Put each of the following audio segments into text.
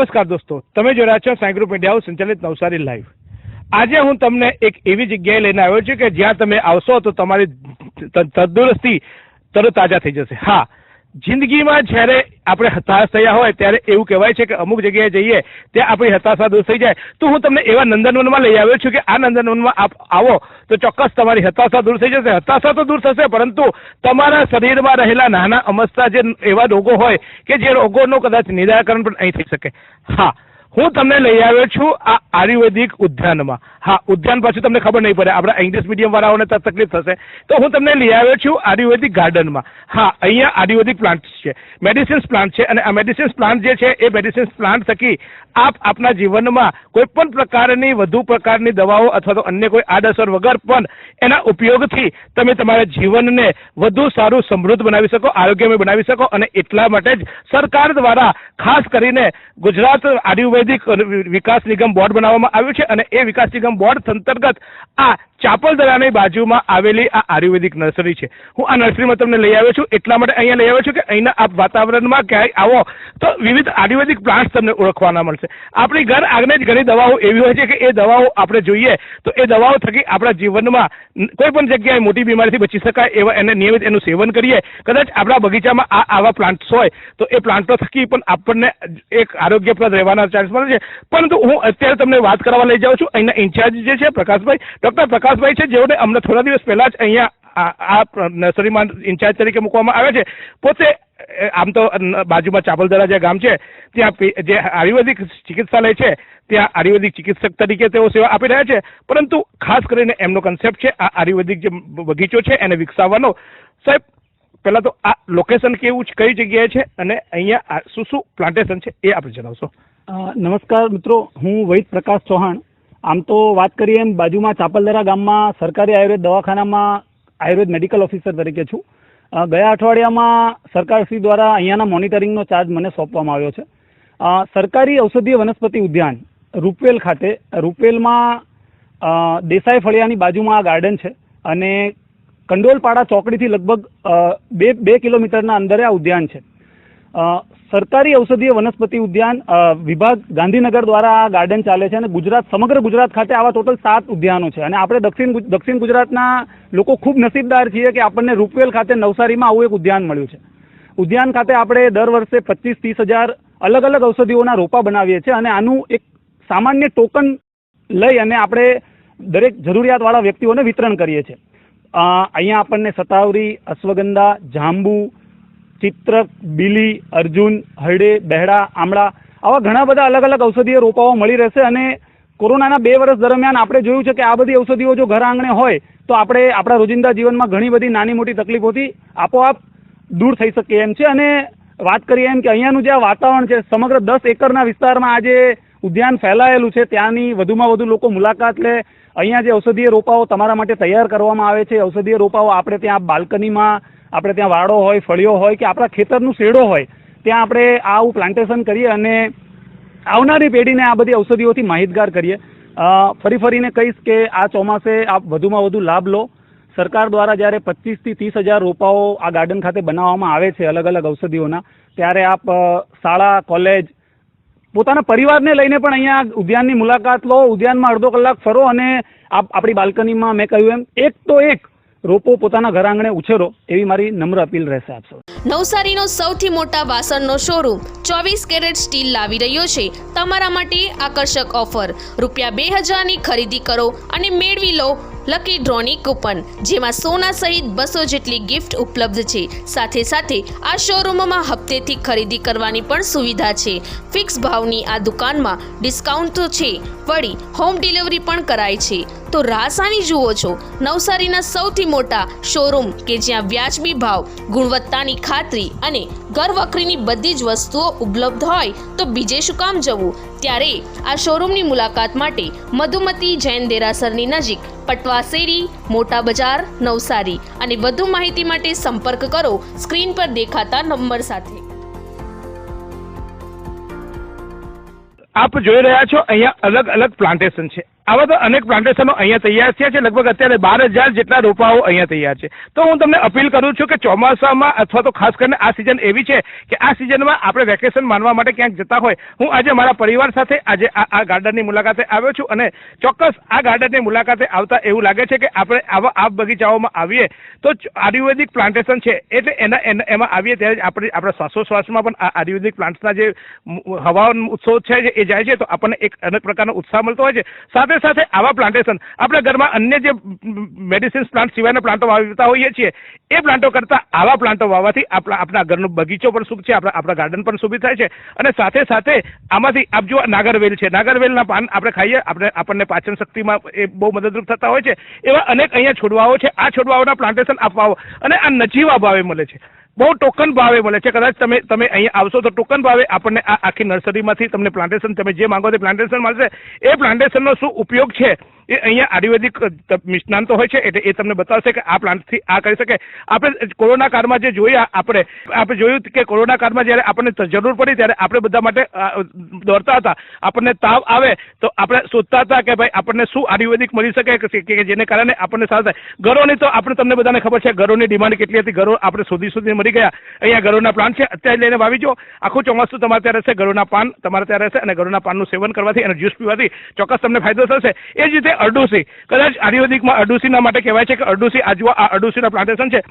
નમસ્કાર દોસ્તો, તમે જો રહ્યા છો સાંઈ ગ્રુપ ઇન્ડિયા સંચાલિત નવસારી લાઈવ. આજે હું તમને એક એવી જગ્યાએ લઈને આવ્યો છું કે જ્યાં તમે આવશો તો તમારી તંદુરસ્તી તરત તાજા થઈ જશે. હા જિંદગીમાં જ્યારે આપણે હતાશ થયા હોય ત્યારે એવું કહેવાય છે કે અમુક જગ્યાએ જઈએ ત્યાં આપણી હતાશા દૂર થઈ જાય. તો હું તમને એવા નંદનવનમાં લઈ આવ્યો છું કે આ નંદનવનમાં આપ આવો તો ચોક્કસ તમારી હતાશા દૂર થઈ જશે. હતાશા તો દૂર થશે, પરંતુ તમારા શરીરમાં રહેલા નાના અમસ્તા જે એવા રોગો હોય કે જે રોગોનું કદાચ નિરાકરણ પણ અહીં થઈ શકે. હા હું તમને લઈ આવ્યો છું આ આયુર્વેદિક ઉદ્યાનમાં. હા, ઉદ્યાન પાછું તમને ખબર નહીં પડે, આપણા ઇંગ્લિશ મીડિયમ વાળાઓને તકલીફ થશે. તો હું તમને લઈ આવ્યો છું આયુર્વેદિક ગાર્ડનમાં. હા, અહીંયા આયુર્વેદિક પ્લાન્ટ છે મેડિસિન્સ પ્લાન્ટ છે અને આ મેડિસિન્સ પ્લાન્ટ જે છે, એ મેડિસિન્સ પ્લાન્ટ થકી આપ આપના જીવનમાં કોઈ પણ પ્રકારની, વધુ પ્રકારની દવાઓ અથવા તો અન્ય કોઈ આડઅસર વગર પણ એના ઉપયોગથી તમે તમારા જીવનને વધુ સારું સમૃદ્ધ બનાવી શકો, આરોગ્યમય બનાવી શકો અને એટલા માટે જ સરકાર દ્વારા ખાસ કરીને ગુજરાત આયુર્વેદિક વિકાસ નિગમ બોર્ડ બનાવવામાં આવ્યું છે અને એ વિકાસ નિગમ બોર્ડ અંતર્ગત આ ચાપલદરાની બાજુમાં આવેલી આ આયુર્વેદિક નર્સરી છે. હું આ નર્સરીમાં તમને લઈ આવ્યો છું. એટલા માટે અહીંયા લઈ આવ્યો છું કે અહીંના આપ વાતાવરણમાં ક્યાંય આવો તો વિવિધ આયુર્વેદિક પ્લાન્ટ્સ તમને ઓળખવાના મળશે. આપણી ઘર આગને જ ઘણી દવાઓ એવી હોય છે કે એ દવાઓ આપણે જોઈએ તો એ દવાઓ થકી આપણા જીવનમાં કોઈ પણ જગ્યાએ મોટી બીમારીથી બચી શકાય એવા એને નિયમિત એનું સેવન કરીએ. કદાચ આપણા બગીચામાં આ આવા પ્લાન્ટ્સ હોય તો એ પ્લાન્ટો થકી પણ આપણને એક આરોગ્યપ્રદ રહેવાના ચાન્સ મળે છે. પરંતુ હું અત્યારે તમને વાત કરવા લઈ જાઉં છું. અહીંના ઇન્ચાર્જ જે છે, પ્રકાશભાઈ. ડોક્ટર પ્રકાશભાઈ છે, જેઓને અમને થોડા દિવસ પહેલા જ અહીંયા આ નર્સરીમાં ઇન્ચાર્જ તરીકે મૂકવામાં આવ્યા છે. પોતે આમ તો બાજુમાં ચાપલદરા જે ગામ છે, ત્યાં જે આયુર્વેદિક ચિકિત્સાલય છે, ત્યાં આયુર્વેદિક ચિકિત્સક તરીકે તેઓ સેવા આપી રહ્યા છે. પરંતુ ખાસ કરીને એમનો કન્સેપ્ટ છે, આ આયુર્વેદિક જે બગીચો છે, એને વિકસાવવાનો. સાહેબ, પહેલાં તો આ લોકેશન કેવું કઈ જગ્યાએ છે, અને અહીંયા શું શું પ્લાન્ટેશન છે, એ આપણે જણાવશો. નમસ્કાર મિત્રો, હું વૈદ પ્રકાશ ચૌહાણ. આમ તો વાત કરીએ એમ, બાજુમાં ચાપલદરા ગામમાં સરકારી આયુર્વેદ દવાખાનામાં આયુર્વેદ મેડિકલ ઓફિસર તરીકે છું. ગયા અઠવાડિયામાં સરકારશ્રી દ્વારા અહીંયાના મોનિટરિંગનો ચાર્જ મને સોંપવામાં આવ્યો છે. સરકારી ઔષધીય વનસ્પતિ ઉદ્યાન, રૂપવેલ ખાતે, રૂપવેલમાં દેસાઈ ફળિયાની બાજુમાં આ ગાર્ડન છે અને કંડોલપાડા ચોકડીથી લગભગ બે બે કિલોમીટરના અંદરે આ ઉદ્યાન છે. સરકારી ઔષધીય વનસ્પતિ ઉદ્યાન વિભાગ ગાંધીનગર દ્વારા આ ગાર્ડન ચાલે છે અને ગુજરાત, સમગ્ર ગુજરાત ખાતે આવા ટોટલ સાત ઉદ્યાનો છે. અને આપણે દક્ષિણ દક્ષિણ ગુજરાતના લોકો ખૂબ નસીબદાર છીએ કે આપણને રૂપવેલ ખાતે નવસારીમાં આવું એક ઉદ્યાન મળ્યું છે. ઉદ્યાન ખાતે આપણે દર વર્ષે પચીસ ત્રીસ હજાર અલગ અલગ ઔષધિઓના રોપા બનાવીએ છીએ અને આનું એક સામાન્ય ટોકન લઈ અને આપણે દરેક જરૂરિયાતવાળા વ્યક્તિઓને વિતરણ કરીએ છીએ. અહીંયા આપણને સતાવરી, અશ્વગંધા, જાંબુ ચિત્રક બીલી, અર્જુન, હરડે, બહેડા, આમળા આવા ઘણા બધા અલગ અલગ ઔષધીય રોપાઓ મળી રહેશે અને કોરોનાના બે વર્ષ દરમિયાન આપણે જોયું છે કે આ બધી ઔષધિઓ જો ઘર આંગણે હોય, તો આપણે આપણા રોજિંદા જીવનમાં ઘણી બધી નાની મોટી તકલીફોથી આપોઆપ દૂર થઈ શકીએ એમ છે. અને વાત કરીએ એમ કે અહીંયાનું જે આ વાતાવરણ છે, સમગ્ર દસ એકરના વિસ્તારમાં આ જે ઉદ્યાન ફેલાયેલું છે. ત્યાંની વધુમાં વધુ લોકો મુલાકાત લે. અહીંયા જે ઔષધીય રોપાઓ તમારા માટે તૈયાર કરવામાં આવે છે, ઔષધીય રોપાઓ આપણે ત્યાં બાલ્કનીમાં આપણે ત્યાં વાડો હોય, ફળિયો હોય કે આપણા ખેતરનું શેડો હોય, ત્યાં આપણે આવું પ્લાન્ટેશન કરીએ અને આવનારી પેઢીને આ બધી ઔષધિઓથી માહિતગાર કરીએ. ફરી ફરીને કહીશ કે આ ચોમાસે આપ વધુમાં વધુ લાભ લો. સરકાર દ્વારા જ્યારે પચીસથી ત્રીસ હજાર રોપાઓ આ ગાર્ડન ખાતે બનાવવામાં આવે છે અલગ અલગ ઔષધિઓના, ત્યારે આપ શાળા, કોલેજ, પોતાના પરિવારને લઈને પણ અહીંયા ઉદ્યાનની મુલાકાત લો. ઉદ્યાનમાં અડધો કલાક ફરો અને આપ, આપણી બાલ્કનીમાં મેં કહ્યું એમ, એક તો એક રોપો પોતાના ઘર આંગણે ઉછેરો, એવી મારી નમ્ર અપીલ રહેશે આપ સૌ. નવસારીનો સૌથી મોટા વાસણનો શોરૂમ ચોવીસ કેરેટ સ્ટીલ લાવી રહ્યો છે. તમારા માટે આકર્ષક ઓફર રૂપિયા બે હજારની ખરીદી કરો અને મેળવી લો લકી ડ્રોની કૂપન જેમાં સોના સહિત બસો જેટલી ગિફ્ટ ઉપલબ્ધ છે. સાથે સાથે આ શોરૂમમાં હપ્તેથી ખરીદી કરવાની પણ સુવિધા છે. ફિક્સ ભાવની આ દુકાનમાં ડિસ્કાઉન્ટ તો છે વળી હોમ ડિલિવરી પણ કરાય છે. તો રાસાની જુઓ છો, નવસારીના સૌથી મોટા શોરૂમ કે જ્યાં વ્યાજબી ભાવ, ગુણવત્તાની ખાતરી અને ઘરવખરીની બધી જ વસ્તુઓ ઉપલબ્ધ હોય તો બીજે શું કામ જવું? ત્યારે આ શોરૂમની મુલાકાત માટે મધુમતી જૈન દેરાસરની નજીક પટવા શેરી મોટા બજાર, નવસારી અને વધુ માહિતી માટે સંપર્ક કરો સ્ક્રીન પર દેખાતા નંબર સાથે. આપ જોઈ રહ્યા છો અહીંયા અલગ અલગ પ્લાન્ટેશન છે. આવા તો અનેક પ્લાન્ટેશનો અહીંયા તૈયાર થયા છે. લગભગ અત્યારે બાર હજાર જેટલા રોપાઓ અહીંયા તૈયાર છે. તો હું તમને અપીલ કરું છું કે ચોમાસામાં અથવા તો ખાસ કરીને આ સિઝન એવી છે કે આ સિઝનમાં આપણે વેકેશન માનવા માટે ક્યાંક જતા હોય. હું આજે મારા પરિવાર સાથે આજે આ ગાર્ડનની મુલાકાતે આવ્યો છું અને ચોક્કસ આ ગાર્ડનની મુલાકાતે આવતા એવું લાગે છે કે આપણે આવા આ બગીચાઓમાં આવીએ તો આયુર્વેદિક પ્લાન્ટેશન છે. એટલે એના એમાં આવીએ ત્યારે આપણે, આપણા શ્વાસોશ્વાસમાં પણ આ આયુર્વેદિક પ્લાન્ટ્સના જે હવાનો ઉત્સવ છે એ જાય છે, તો આપણને એક અનેક પ્રકારનો ઉત્સાહ મળતો હોય છે. સાથે સાથે આવા પ્લાન્ટેશન આપણા ઘરમાં અન્ય જે મેડિસિન્સ પ્લાન્ટ સિવાયના પ્લાન્ટો વાવતા હોઈએ છીએ, એ પ્લાન્ટો કરતાં આવા પ્લાન્ટો વાવવાથી આપણા આપણા ઘરનો બગીચો પણ શુભ છે, આપણા આપણા ગાર્ડન પણ શુભિત થાય છે. અને સાથે સાથે આમાંથી આપ જો નાગરવેલ છે. નાગરવેલના પાન આપણે ખાઈએ, આપણે, આપણને પાચન શક્તિમાં એ બહુ મદદરૂપ થતા હોય છે. એવા અનેક અહીંયા છોડવાઓ છે. આ છોડવાઓના પ્લાન્ટેશન આપવાઓ અને આ નજીવા ભાવે મળે છે. બહુ ટોકન ભાવે મળે છે. કદાચ તમે તમે અહીંયા આવશો તો ટોકન ભાવે. આપણને આ આખી નર્સરીમાંથી તમને પ્લાન્ટેશન તમે જે માંગો તે પ્લાન્ટેશન મળશે. એ પ્લાન્ટેશનનો શું ઉપયોગ છે? એ અહીંયા આયુર્વેદિક નિષ્ણાંતો હોય છે, એટલે એ તમને બતાવશે કે આ પ્લાન્ટથી આ કરી શકે. આપણે કોરોના કાળમાં જે જોયા આપણે આપણે જોયું કે કોરોના કાળમાં જ્યારે આપણને જરૂર પડી ત્યારે આપણે બધા માટે દોડતા હતા. આપણને તાવ આવે તો આપણે શોધતા હતા કે ભાઈ આપણને શું આયુર્વેદિક મળી શકે કે- જેને કારણે આપણને સારું થાય. ઘરોની તો આપણે તમને બધાને ખબર છે ઘરોની ડિમાન્ડ કેટલી હતી. ઘરો આપણે શોધી શોધી મળી ગયા. અહીંયા ઘરોના પ્લાન્ટ છે. અત્યારે લઈને વાવી જો આખું ચોમાસું તમારે ત્યાં રહેશે. ઘરોના પાન તમારે ત્યાં રહેશે અને ઘરોના પાનનું સેવન કરવાથી અને જ્યુસ પીવાથી ચોક્કસ તમને ફાયદો થશે. એ જ રીતે અરડુસી. કદાચ આયુર્વેદિકમાં અરડુસીના માટે કહેવાય છે કે અરડુસી આ જુઓ આ અરડુસીના પ્લાન્ટેશન છે.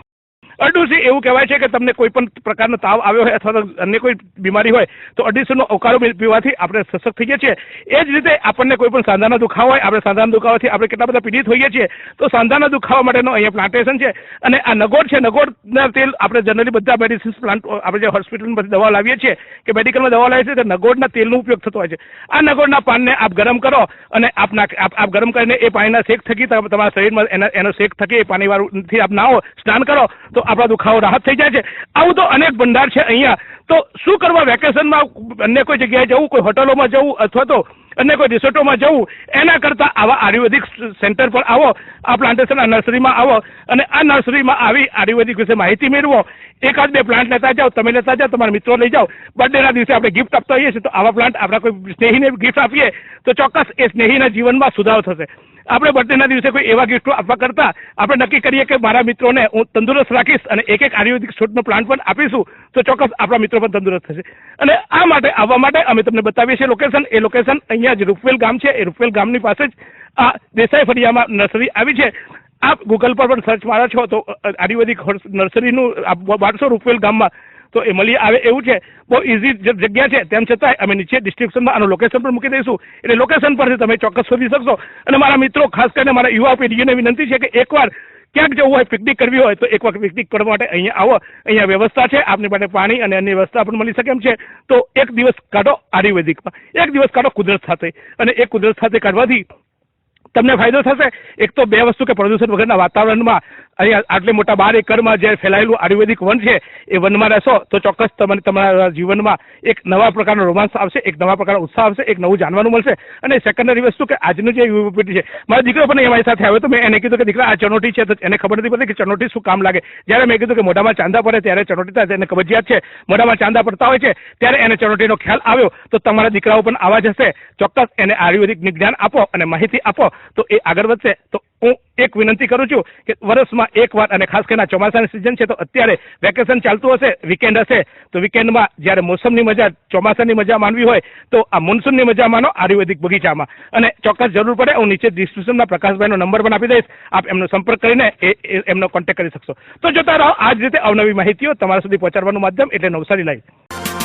અરડુસી એવું કહેવાય છે કે તમને કોઈ પણ પ્રકારનો તાવ આવ્યો હોય અથવા તો અન્ય કોઈ બીમારી હોય, તો અરડુસીનો અવકારો પીવાથી આપણે સશક્ત થઈએ છીએ. એ જ રીતે આપણને કોઈ પણ સાંધાના દુખાવો હોય, આપણે સાંધાના દુખાવાથી આપણે કેટલા બધા પીડિત હોઈએ છીએ, તો સાંધાના દુખાવા માટેનો અહીંયા પ્લાન્ટેશન છે. અને આ નગોડ છે નગોડના તેલ આપણે જનરલી બધા મેડિસિન્સ પ્લાન્ટ આપણે જે હોસ્પિટલમાં દવા લાવીએ છીએ કે મેડિકલમાં દવા લાવીએ છીએ, તો નગોડના તેલનો ઉપયોગ થતો હોય છે. આ નગોડના પાનને આપ ગરમ કરો અને આપ નાખ આપ ગરમ કરીને એ પાણીના શેક થકી તમે તમારા શરીરમાં એના શેક થકી એ પાણીવાળુંથી આપ નાહો, સ્નાન કરો, તો આપણા દુખાવો રાહત થઈ જાય છે. આવું તો અનેક ભંડાર છે અહીંયા. તો શું કરવા વેકેશનમાં અન્ય કોઈ જગ્યાએ જવું? કોઈ હોટલોમાં જવું અથવા તો અન્ય કોઈ રિસોર્ટોમાં જવું? એના કરતાં આવા આયુર્વેદિક સેન્ટર પર આવો. આ પ્લાન્ટેશન નર્સરીમાં આવો. અને આ નર્સરીમાં આવી આયુર્વેદિક વિશે માહિતી મેળવો. એકાદ બે પ્લાન્ટ લેતા જાઓ, તમે લેતા જાઓ, તમારા મિત્રો લઈ જાઓ. બર્થડેના દિવસે આપણે ગિફ્ટ આપતા હોઈએ છીએ. તો આવા પ્લાન્ટ આપણા કોઈ સ્નેહીને ગિફ્ટ આપીએ તો ચોક્કસ એ સ્નેહીના જીવનમાં સુધારો થશે. આપણે બર્થડેના દિવસે કોઈ એવા ગિફ્ટો આપવા કરતા આપણે નક્કી કરીએ કે મારા મિત્રોને હું તંદુરસ્ત રાખીશ અને એક એક આયુર્વેદિક છૂટનો પ્લાન પણ આપીશું, તો ચોક્કસ આપણા મિત્રો પણ તંદુરસ્ત થશે. અને આ માટે, આવવા માટે અમે તમને બતાવીએ છીએ લોકેશન એ લોકેશન અહીંયા જ રૂપવેલ ગામ છે. એ રૂપવેલ ગામની પાસે જ આ દેસાઈ ફળિયામાં નર્સરી આવી છે. આપ ગૂગલ પર પણ સર્ચ મારો છો તો આયુર્વેદિક નર્સરીનું આપ વાંચશો રૂપવેલ ગામમાં. તો એ મળી આવે એવું છે. બહુ ઇઝી જગ્યા છે. તેમ છતાં અમે નીચે ડિસ્ક્રિપ્શનમાં આનું લોકેશન પણ મૂકી દઈશું. એટલે લોકેશન પરથી તમે ચોક્કસ શોધી શકશો. અને મારા મિત્રો, ખાસ કરીને મારા યુવા પેઢીને વિનંતી છે કે એકવાર ક્યાંક જવું હોય પિકનિક કરવી હોય, તો એક વખત પિકનિક કરવા માટે અહીંયા આવો. અહીંયા વ્યવસ્થા છે. આપની માટે પાણી અને અન્ય વ્યવસ્થા પણ મળી શકે એમ છે. તો એક દિવસ કાઢો આયુર્વેદિકમાં. એક દિવસ કાઢો કુદરત સાથે. અને એ કુદરત સાથે કાઢવાથી તમને ફાયદો થશે. એક તો બે વસ્તુ કે પ્રદૂષણ વગરના વાતાવરણમાં અહીંયા આટલે મોટા બાર એકરમાં જે ફેલાયેલું આયુર્વેદિક વન છે, એ વનમાં રહેશો તો ચોક્કસ તમને તમારા જીવનમાં એક નવા પ્રકારનો રોમાંસ આવશે, એક નવા પ્રકારનો ઉત્સાહ આવશે, એક નવું જાણવાનું મળશે. અને સેકન્ડરી વસ્તુ કે આજનું જે યુવા પેઢી છે, મારો દીકરો પણ એ મારી સાથે આવ્યો તો મેં એને કીધું કે દીકરા, આ ચનોટી છે તો એને ખબર નથી પડતી કે ચનોટી શું કામ લાગે. જ્યારે મેં કીધું કે મોઢામાં ચાંદા પડે ત્યારે ચનોટી થાય, તેને કબજિયાત છે, મોઢામાં ચાંદા પડતા હોય છે, ત્યારે એને ચનોટીનો ખ્યાલ આવ્યો તો તમારા દીકરાઓ પણ આવા જ હશે. ચોક્કસ એને આયુર્વેદિક જ્ઞાન આપો અને માહિતી આપો. તો એ આગળ વધશે, તો હું એક વિનંતી કરું છું કે વર્ષમાં એક વાર અને ખાસ કરીને ચોમાસાની સિઝન છે, તો અત્યારે વેકેશન ચાલતું હશે વીકેન્ડ હશે, તો વીકેન્ડમાં જ્યારે મોસમની મજા, ચોમાસાની મજા માનવી હોય, તો આ મોન્સૂનની મજા માનો આયુર્વેદિક બગીચામાં. અને ચોક્કસ જરૂર પડે, હું નીચે ડિસ્ક્રિપ્શનમાં પ્રકાશભાઈનો નંબર પણ આપી દઈશ. આપ એમનો સંપર્ક કરીને એમનો કોન્ટેક્ટ કરી શકશો. તો જોતા રહો આ જ રીતે અવનવી માહિતીઓ તમારા સુધી પહોંચાડવાનું માધ્યમ એટલે નવસારી લાઈવ